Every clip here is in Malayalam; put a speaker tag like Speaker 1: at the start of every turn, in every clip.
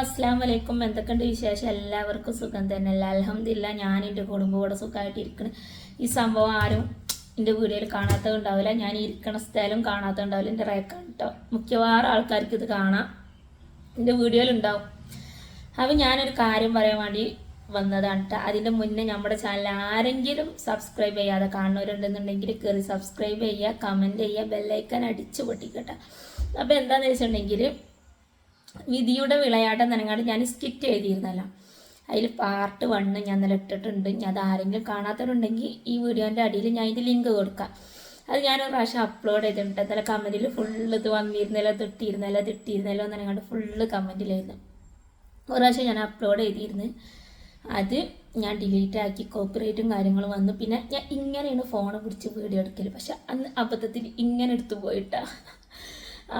Speaker 1: അസ്സാം വലൈക്കും എന്തൊക്കെയുണ്ട് വിശേഷം? എല്ലാവർക്കും സുഖം തന്നെ. അല്ല അലഹമില്ല ഞാൻ എന്റെ കുടുംബം കൂടെ സുഖമായിട്ടിരിക്കണം ഈ സംഭവം ആരും എന്റെ വീഡിയോയിൽ കാണാത്തത് ഉണ്ടാവില്ല. ഞാൻ ഇരിക്കണ സ്ഥലം കാണാത്തത് ഉണ്ടാവില്ല. എന്റെ റേക്കാണ് കേട്ടോ മിക്കവാറും ആൾക്കാർക്ക് ഇത് കാണാം. എന്റെ വീഡിയോയിലുണ്ടാവും അപ്പം ഞാനൊരു കാര്യം പറയാൻ വേണ്ടി വന്നതാണ് കേട്ടോ അതിന്റെ മുന്നേ നമ്മുടെ ചാനൽ ആരെങ്കിലും സബ്സ്ക്രൈബ് ചെയ്യാതെ കാണുന്നവരുണ്ടെന്നുണ്ടെങ്കിൽ കയറി സബ്സ്ക്രൈബ് ചെയ്യുക കമന്റ് ചെയ്യുക ബെല്ലൈക്കൻ അടിച്ചു പൊട്ടിക്കട്ടെ അപ്പോൾ എന്താണെന്ന് വെച്ചിട്ടുണ്ടെങ്കിൽ വിധിയുടെ വിളയാട്ടം നനങ്ങാണ്ട് ഞാൻ സ്കിറ്റ് എഴുതിയിരുന്നല്ലോ. അതിൽ പാർട്ട് വണ്ണ് ഞാൻ നല്ല ഇട്ടിട്ടുണ്ട്. അത് ആരെങ്കിലും കാണാത്തവരുണ്ടെങ്കിൽ ഈ വീഡിയോന്റെ അടിയിൽ ഞാൻ ഇതിന്റെ ലിങ്ക് കൊടുക്കാം. അത് ഞാൻ ഒരു പ്രാവശ്യം അപ്ലോഡ് ചെയ്തിട്ടുണ്ട്. എന്നാലും കമന്റിൽ ഫുള്ള് ഇത് വന്നിരുന്നല്ലോ തിട്ടിയിരുന്നല്ലോ തിട്ടിയിരുന്നല്ലോ എന്ന് നനങ്ങാണ്ട് ഫുള്ള് കമന്റിലായിരുന്നു ഒരു പ്രാവശ്യം ഞാൻ അപ്ലോഡ് ചെയ്തിരുന്നു. അത് ഞാൻ ഡിലീറ്റ് ആക്കി കോപ്പറേറ്റും കാര്യങ്ങളും വന്നു. പിന്നെ ഞാൻ ഇങ്ങനെയാണ് ഫോൺ പിടിച്ച് വീഡിയോ എടുക്കൽ പക്ഷെ അന്ന് അബദ്ധത്തിൽ ഇങ്ങനെ എടുത്തു പോയിട്ടാ.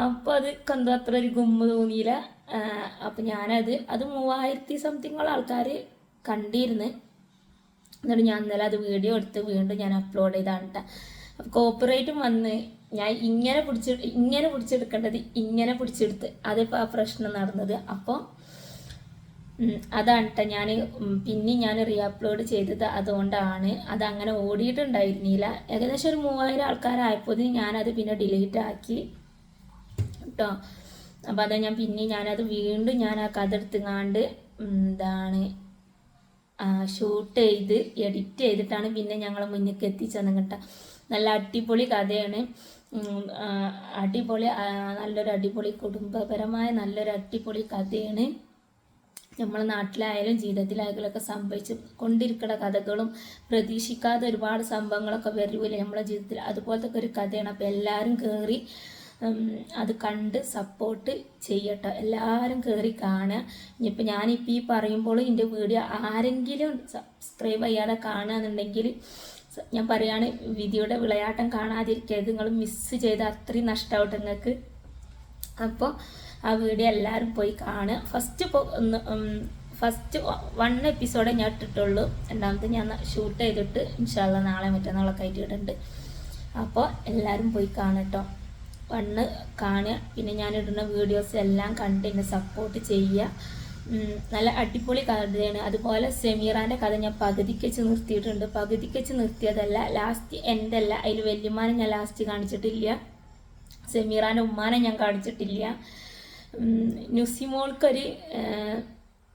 Speaker 1: അപ്പോൾ അത് കണ്ടു അത്ര ഒരു ഗുമ്മ തോന്നിയില്ല. അപ്പോൾ ഞാനത് അത് മൂവായിരത്തി സംതിങ്ങോളം ആൾക്കാർ കണ്ടിരുന്നു. എന്നിട്ട് ഞാൻ ഇന്നലെ അത് വീഡിയോ എടുത്ത് വീണ്ടും ഞാൻ അപ്ലോഡ് ചെയ്താണ് കേട്ടോ അപ്പോൾ കോപ്പിറൈറ്റും വന്ന് ഞാൻ ഇങ്ങനെ പിടിച്ച് ഇങ്ങനെ പിടിച്ചെടുക്കേണ്ടത് ഇങ്ങനെ പിടിച്ചെടുത്ത്. അതിപ്പോൾ ആ പ്രശ്നം നടന്നത്. അപ്പോൾ അതാണ് കേട്ടോ ഞാൻ പിന്നെ ഞാൻ റീ അപ്ലോഡ് ചെയ്തത് അതുകൊണ്ടാണ് അത് അങ്ങനെ ഓടിയിട്ടുണ്ടായിരുന്നില്ല. ഏകദേശം ഒരു മൂവായിരം ആൾക്കാരായപ്പോൾ ഞാനത് പിന്നെ ഡിലീറ്റ് ആക്കി. കേട്ടോ. അപ്പോൾ അതാ ഞാൻ പിന്നെ ഞാനത് വീണ്ടും ഞാൻ ആ കഥ എടുത്തുങ്ങാണ്ട് എന്താണ് ഷൂട്ട് ചെയ്ത് എഡിറ്റ് ചെയ്തിട്ടാണ് പിന്നെ ഞങ്ങൾ മുന്നിലേക്ക് എത്തിച്ചത് കേട്ടോ. നല്ല അടിപൊളി കഥയാണ്. അടിപൊളി നല്ലൊരു അടിപൊളി കുടുംബപരമായ നല്ലൊരു അടിപൊളി കഥയാണ്. നമ്മളെ നാട്ടിലായാലും ജീവിതത്തിലായാലും സംഭവിച്ച് കൊണ്ടിരിക്കുന്ന കഥകളും പ്രതീക്ഷിക്കാതെ ഒരുപാട് സംഭവങ്ങളൊക്കെ വരൂലേ നമ്മളെ ജീവിതത്തിൽ. അതുപോലത്തെ ഒരു കഥയാണ്. അപ്പോൾ എല്ലാവരും കയറി അത് കണ്ട് സപ്പോർട്ട് ചെയ്യട്ടോ. എല്ലാവരും കയറി കാണുക. ഇനിയിപ്പോൾ ഞാനിപ്പോൾ ഈ പറയുമ്പോൾ എന്റെ വീഡിയോ ആരെങ്കിലും സബ്സ്ക്രൈബ് ചെയ്യാതെ കാണുകയെന്നുണ്ടെങ്കിൽ ഞാൻ പറയുകയാണ് വിധിയുടെ വിളയാട്ടം കാണാതിരിക്കരുത്. നിങ്ങൾ മിസ്സ് ചെയ്ത അത്രയും നഷ്ടമാവട്ടെ നിങ്ങൾക്ക് അപ്പോൾ ആ വീഡിയോ എല്ലാവരും പോയി കാണുക. ഫസ്റ്റ് ഫസ്റ്റ് വൺ എപ്പിസോഡേ ഞാൻ ഇട്ടിട്ടുള്ളൂ. രണ്ടാമത് ഞാൻ ഷൂട്ട് ചെയ്തിട്ട് ഇൻഷാല്ല നാളെ മറ്റന്നാളൊക്കെ ആയിട്ട് ഇടുന്നുണ്ട്. അപ്പോൾ എല്ലാവരും പോയി കാണട്ടോ വണ്ണ് കാണുക. പിന്നെ ഞാൻ ഇടുന്ന വീഡിയോസ് എല്ലാം കണ്ട് എന്നെ സപ്പോർട്ട് ചെയ്യുക. നല്ല അടിപൊളി കഥയാണ്. അതുപോലെ സെമീറാന്റെ കഥ ഞാൻ പകുതിക്ക് വെച്ച് നിർത്തിയിട്ടുണ്ട്. പകുതിക്ക് വെച്ച് നിർത്തിയതല്ല ലാസ്റ്റ് എന്റല്ല അതിൽ വല്യമാനെ ഞാൻ ലാസ്റ്റ് കാണിച്ചിട്ടില്ല. സെമീറാന്റെ ഉമ്മാനെ ഞാൻ കാണിച്ചിട്ടില്ല. നുസിമോൾക്കൊരു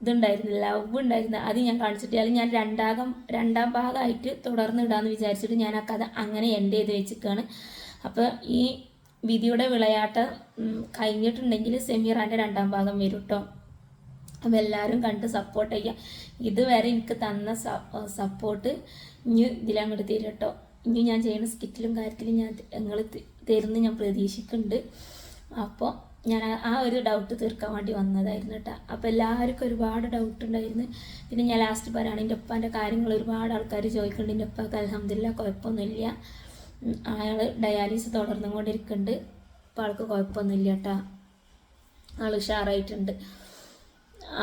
Speaker 1: ഇതുണ്ടായിരുന്നില്ല ഇതുണ്ടായിരുന്നു ലവ് ഉണ്ടായിരുന്നു. അത് ഞാൻ കാണിച്ചിട്ടില്ല. അല്ലെങ്കിൽ ഞാൻ രണ്ടാകം രണ്ടാം ഭാഗമായിട്ട് തുടർന്ന് ഇടാമെന്ന് വിചാരിച്ചിട്ട് ഞാൻ ആ കഥ അങ്ങനെ എന്റെ ചെയ്ത് വെച്ചിട്ടാണ് അപ്പോൾ ഈ വിധിയുടെ വിളയാട്ടം കഴിഞ്ഞിട്ടുണ്ടെങ്കിൽ സെമീറാന്റെ രണ്ടാം ഭാഗം വരും കേട്ടോ അപ്പം എല്ലാവരും കണ്ട് സപ്പോർട്ട് ചെയ്യുക. ഇതുവരെ എനിക്ക് തന്ന സപ്പോർട്ട് ഇനി ഇതിലങ്ങോട്ട് തരും കേട്ടോ ഇനി ഞാൻ ചെയ്യുന്ന സ്കിറ്റിലും കാര്യത്തിലും ഞാൻ നിങ്ങൾ തരുന്ന ഞാൻ പ്രതീക്ഷിക്കുന്നുണ്ട് അപ്പോൾ ഞാൻ ആ- ആ ഒരു ഡൗട്ട് തീർക്കാൻ വേണ്ടി വന്നതായിരുന്നു കേട്ടോ അപ്പോൾ എല്ലാവർക്കും ഒരുപാട് ഡൗട്ട് ഉണ്ടായിരുന്നു. പിന്നെ ഞാൻ ലാസ്റ്റ് പറയുകയാണ് എന്റെ ഉപ്പാന്റെ കാര്യങ്ങൾ ഒരുപാട് ആൾക്കാർ ചോദിക്കുന്നുണ്ട് എന്റെ ഉപ്പാക്ക് അലഹമില്ല കുഴപ്പമൊന്നുമില്ല. അയാൾ ഡയാലിസിസ് തുടർന്നും കൊണ്ടിരിക്കുന്നുണ്ട് അപ്പം ആൾക്ക് കുഴപ്പമൊന്നുമില്ല കേട്ടോ ആൾ ഉഷാറായിട്ടുണ്ട്.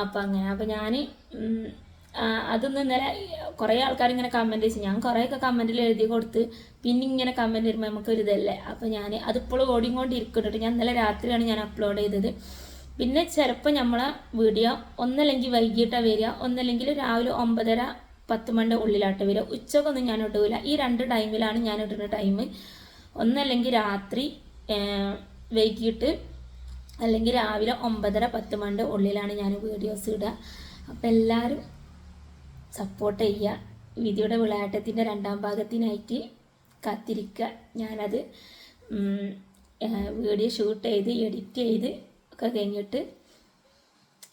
Speaker 1: അപ്പം അങ്ങനെ. അപ്പം ഞാൻ അതൊന്നും ഇന്നലെ കുറേ ആൾക്കാർ ഇങ്ങനെ കമന്റ് ചെയ്തു ഞാൻ കുറേയൊക്കെ കമന്റിൽ എഴുതി കൊടുത്ത് പിന്നെ ഇങ്ങനെ കമന്റ് വരുമ്പോൾ നമുക്കൊരു ഇതല്ലേ? അപ്പം ഞാൻ അതിപ്പോഴും ഓടിക്കൊണ്ടിരിക്കുന്നുണ്ട് ഞാൻ ഇന്നലെ രാത്രിയാണ് ഞാൻ അപ്ലോഡ് ചെയ്തത്. പിന്നെ ചിലപ്പോൾ നമ്മളെ വീഡിയോ ഒന്നല്ലെങ്കിൽ വൈകിട്ടാണ് വരിക. ഒന്നല്ലെങ്കിൽ രാവിലെ ഒമ്പതര പത്ത് മണിന്റെ ഉള്ളിലാട്ട് വരിക. ഉച്ചക്കൊന്നും ഞാൻ ഇടൂല ഈ രണ്ട് ടൈമിലാണ് ഞാൻ ഇടുന്ന ടൈം. ഒന്നല്ലെങ്കിൽ രാത്രി വൈകിട്ട് അല്ലെങ്കിൽ രാവിലെ ഒമ്പതര പത്ത് മണിന്റെ ഉള്ളിലാണ് ഞാൻ വീഡിയോസ് ഇടുക. അപ്പം എല്ലാവരും സപ്പോർട്ട് ചെയ്യുക. വിധിയുടെ വിളയാട്ടത്തിന്റെ രണ്ടാം ഭാഗത്തിനായിട്ട് കാത്തിരിക്കുക. ഞാനത് വീഡിയോ ഷൂട്ട് ചെയ്ത് എഡിറ്റ് ചെയ്ത് ഒക്കെ കഴിഞ്ഞിട്ട്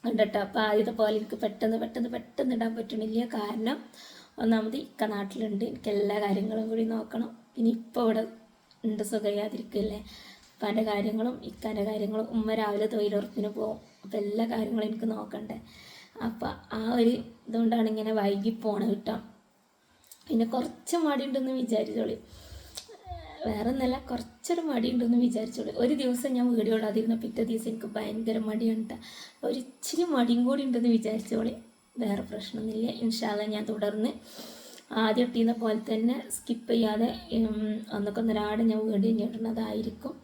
Speaker 1: ഉണ്ടട്ടോ. അപ്പോൾ ആദ്യത്തെ പോലെ എനിക്ക് പെട്ടെന്ന് പെട്ടെന്ന് പെട്ടെന്ന് ഇടാൻ പറ്റണില്ല. കാരണം ഒന്നാമത് ഇക്ക നാട്ടിലുണ്ട്. എനിക്ക് എല്ലാ കാര്യങ്ങളും കൂടി നോക്കണം. ഇനി ഇപ്പോൾ ഇവിടെ ഉണ്ട് സുഖയാതിരിക്കല്ലേ ഉപ്പാന്റെ കാര്യങ്ങളും ഇക്കാന്റെ കാര്യങ്ങളും ഉമ്മ രാവിലെ തൊഴിലുറപ്പിന് പോകും. അപ്പോൾ എല്ലാ കാര്യങ്ങളും എനിക്ക് നോക്കണ്ടേ. അപ്പോൾ ആ ഒരു ഇതുകൊണ്ടാണ് ഇങ്ങനെ വൈകി പോണത് കിട്ടാം. പിന്നെ കുറച്ച് മടി ഉണ്ടെന്ന് വിചാരിച്ചോളി. വേറെ ഒന്നല്ല കുറച്ചൊരു മടിയുണ്ടെന്ന് വിചാരിച്ചോളൂ. ഒരു ദിവസം ഞാൻ വീഡിയോ ഇടാതിരുന്ന പിറ്റേ ദിവസം എനിക്ക് ഭയങ്കര മടിയുണ്ട്. ഒരു ഇച്ചിരി മടിയും കൂടി ഉണ്ടെന്ന് വിചാരിച്ചോളി. വേറെ പ്രശ്നമൊന്നുമില്ല. ഇൻഷാല്ല ഞാൻ തുടർന്ന് ആദ്യം ഇട്ടിരുന്ന പോലെ തന്നെ സ്കിപ്പ് ചെയ്യാതെ അന്നൊക്കെ ഒന്നരാടെ ഞാൻ വീഡിയോ ഇടുന്നതായിരിക്കും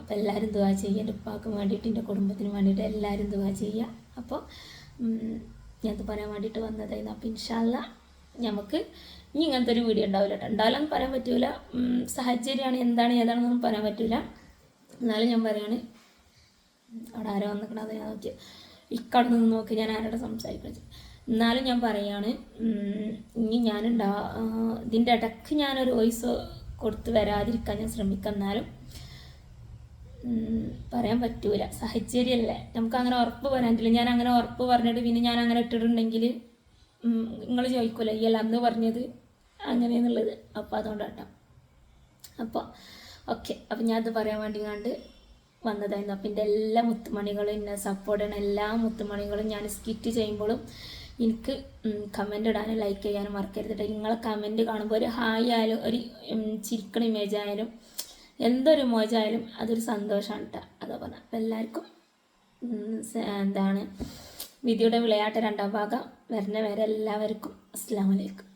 Speaker 1: അപ്പോൾ എല്ലാവരും ദുവാ ചെയ്യുക. എന്റെ ഉപ്പാക്കും വേണ്ടിയിട്ട് എന്റെ കുടുംബത്തിന് വേണ്ടിയിട്ട് എല്ലാവരും ദുവാ ചെയ്യുക. അപ്പോൾ ഞാനത് പറയാൻ വേണ്ടിയിട്ട് വന്നതായിരുന്നു. അപ്പോൾ ഇൻഷാല്ല നമുക്ക് ഇനി ഇങ്ങനത്തെ ഒരു വീഡിയോ ഉണ്ടാവില്ല കേട്ടോ. ഉണ്ടാവില്ലെന്ന് പറയാൻ പറ്റൂല. സാഹചര്യമാണ് എന്താണ് ഏതാണെന്നൊന്നും പറയാൻ പറ്റൂല. എന്നാലും ഞാൻ പറയാണ്. അവിടെ ആരോ വന്നിക്കണത്? ഞാൻ നോക്കി ഇക്കവിടെ നിന്ന് നോക്കി ഞാൻ ആരോടെ സംസാരിക്കുന്നത് എന്നാലും ഞാൻ പറയാണ് ഇനി ഞാനുണ്ടാ ഇതിന്റെ ഇടയ്ക്ക് ഞാനൊരു വോയിസ് കൊടുത്ത് വരാതിരിക്കാൻ ഞാൻ ശ്രമിക്കാം എന്നാലും പറയാൻ പറ്റൂല. സാഹചര്യമല്ലേ നമുക്ക് അങ്ങനെ ഉറപ്പ് പറയാൻ പറ്റില്ല. ഞാൻ അങ്ങനെ ഉറപ്പ് പറഞ്ഞിട്ട് പിന്നെ ഞാൻ അങ്ങനെ ഇട്ടിട്ടുണ്ടെങ്കിൽ നിങ്ങൾ ചോദിക്കൂല ഈ അന്ന് പറഞ്ഞത് അങ്ങനെയെന്നുള്ളത്. അപ്പോൾ അതുകൊണ്ടാട്ടോ. അപ്പോൾ ഓക്കെ അപ്പം ഞാൻ അത് പറയാൻ വേണ്ടി കണ്ട് വന്നതായിരുന്നു. അപ്പം എന്റെ എല്ലാ മുത്തുമണികളും എന്നെ സപ്പോർട്ട് ചെയ്യണ എല്ലാ മുത്തുമണികളും ഞാൻ സ്കിറ്റ് ചെയ്യുമ്പോഴും എനിക്ക് കമന്റ് ഇടാനും ലൈക്ക് ചെയ്യാനും മറക്കരുത് കേട്ടോ നിങ്ങളെ കമന്റ് കാണുമ്പോൾ ഒരു ഹായ് ആയാലും ഒരു ചിരിക്കണ ഇമേജ് ആയാലും എന്തൊരു മോജായാലും അതൊരു സന്തോഷമാണ് കേട്ടോ അതാ പറഞ്ഞത് അപ്പം എല്ലാവർക്കും എന്താണ് വിധിയുടെ വിളയാട്ട രണ്ടാം ഭാഗം വരുന്ന വരെ എല്ലാവർക്കും അസ്സാം വലൈക്കും